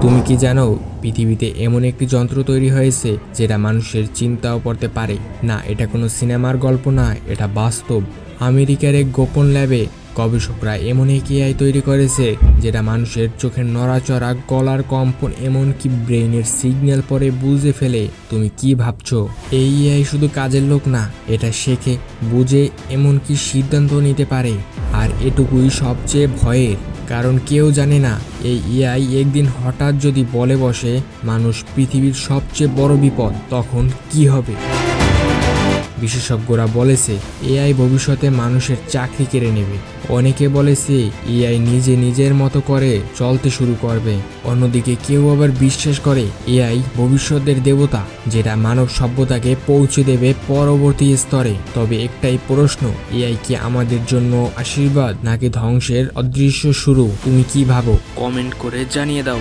তুমি কি জানো, পৃথিবীতে এমন একটি যন্ত্র তৈরি হয়েছে যেটা মানুষের চিন্তাও করতে পারে? না, এটা কোনো সিনেমার গল্প না, এটা বাস্তব। আমেরিকার এক গোপন ল্যাবে গবেষকরা এমন এক এআই তৈরি করেছে যেটা মানুষের চোখের নড়াচড়া, গলার কম্পন, এমনকি ব্রেইনের সিগন্যাল পরে বুঝে ফেলে। তুমি কি ভাবছ? এই এআই শুধু কাজের লোক না, এটা শেখে, বুঝে, এমনকি সিদ্ধান্ত নিতে পারে। আর এটুকুই সবচেয়ে ভয়ের। কারণ কেউ জানে না, এই এআই একদিন হঠাৎ যদি বলে বসে, মানুষ পৃথিবীর সবচেয়ে বড় বিপদ তখন কি হবে? বিশেষজ্ঞরা বলেছে, এআই ভবিষ্যতে মানুষের চাকরি কেড়ে নেবে। অনেকে বলেছে, এআই নিজে নিজের মতো করে চলতে শুরু করবে। অন্যদিকে কেউ আবার বিশ্বাস করে, এআই ভবিষ্যতের দেবতা, যেটা মানব সভ্যতাকে পৌঁছে দেবে পরবর্তী স্তরে। তবে একটাই প্রশ্ন, এআই কি আমাদের জন্য আশীর্বাদ নাকি ধ্বংসের অদৃশ্য শুরু? তুমি কি ভাবো? কমেন্ট করে জানিয়ে দাও।